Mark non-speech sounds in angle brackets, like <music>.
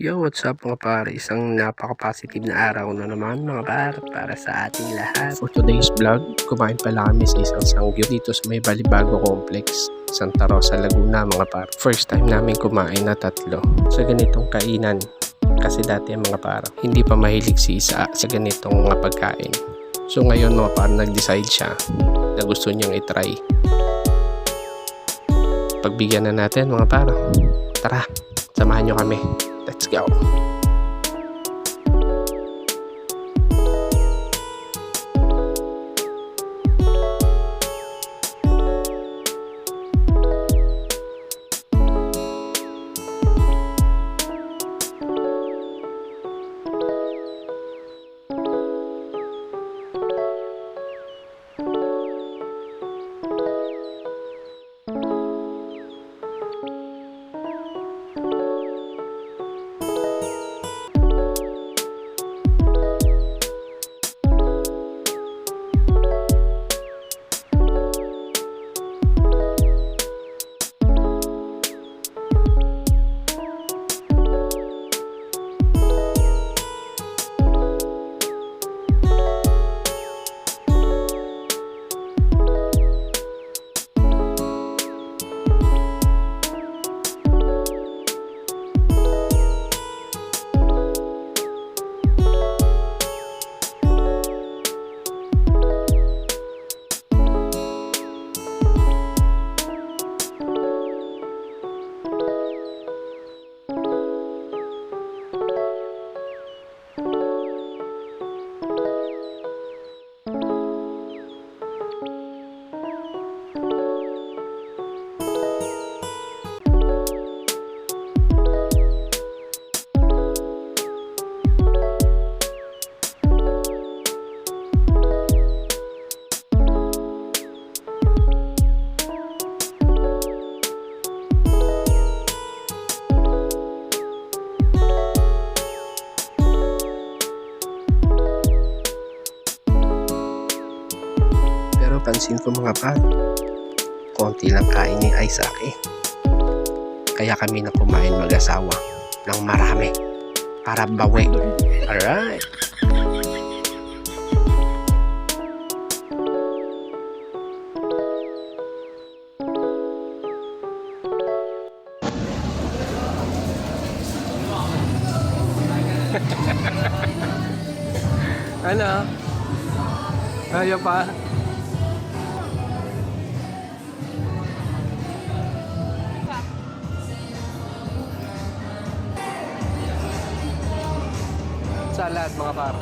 Yo, what's up mga pare? Isang napaka-positive na araw na naman mga pare para sa ating lahat. For today's vlog, kumain pala kami sa isang sanggyo dito sa may Balibago Complex, Santa Rosa, Laguna mga pare. First time namin kumain na tatlo sa ganitong kainan. Kasi dati mga pare, hindi pa mahilig si Isa sa ganitong mga pagkain. So ngayon mga pare, nag-decide siya na gusto niyang itry. Pagbigyan na natin mga pare. Tara, samahan niyo kami. Let's go. Pero pansin ko mga pal, konti lang kain ni Isaac eh. Kaya kami na kumain mag-asawa ng marami para bawi. Alright. <laughs> ano? Ayaw pa? Sa lahat mga par.